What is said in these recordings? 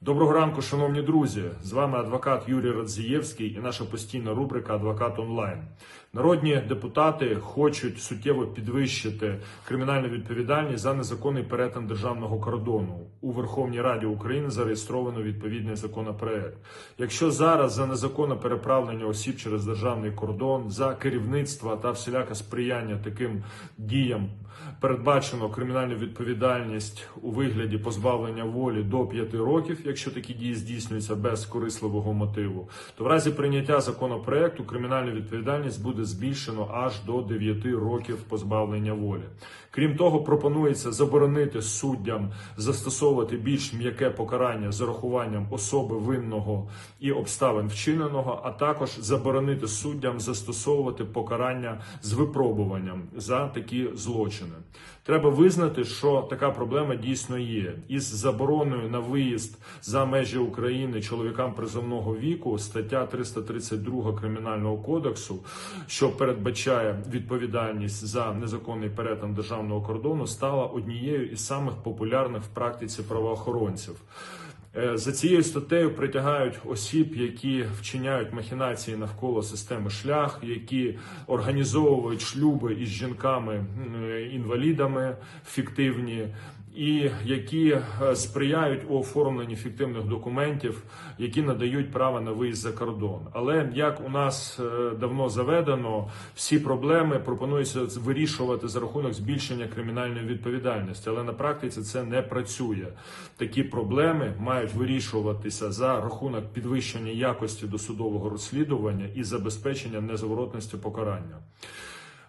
Доброго ранку, шановні друзі! З вами адвокат Юрій Радзієвський і наша постійна рубрика Адвокат онлайн. Народні депутати хочуть суттєво підвищити кримінальну відповідальність за незаконний перетин державного кордону. У Верховній Раді України зареєстровано відповідний законопроект. Якщо зараз за незаконне переправлення осіб через державний кордон, за керівництва та всіляке сприяння таким діям передбачено кримінальну відповідальність у вигляді позбавлення волі до 5 років, якщо такі дії здійснюються без корисливого мотиву, то в разі прийняття законопроекту кримінальну відповідальність буде збільшено аж до 9 років позбавлення волі. Крім того, пропонується заборонити суддям застосовувати більш м'яке покарання з урахуванням особи винного і обставин вчиненого, а також заборонити суддям застосовувати покарання з випробуванням за такі злочини. Треба визнати, що така проблема дійсно є. Із забороною на виїзд за межі України чоловікам призовного віку стаття 332 кримінального кодексу, що передбачає відповідальність за незаконний перетин державного кордону, стала однією із самих популярних в практиці правоохоронців. Е, За цією статтею притягають осіб, які вчиняють махінації навколо системи шлях, які організовують шлюби із жінками-інвалідами фіктивні, і які е, сприяють у оформленні фіктивних документів, які надають право на виїзд за кордон. Але як у нас е, давно заведено, всі проблеми пропонується вирішувати за рахунок збільшення кримінальної відповідальності, але на практиці це не працює. Такі проблеми мають вирішуватися за рахунок підвищення якості досудового розслідування і забезпечення незаворотності покарання.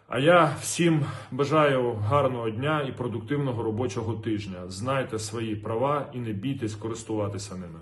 А я всім бажаю гарного дня і продуктивного робочого тижня. Знайте свої права і не бійтесь користуватися ними.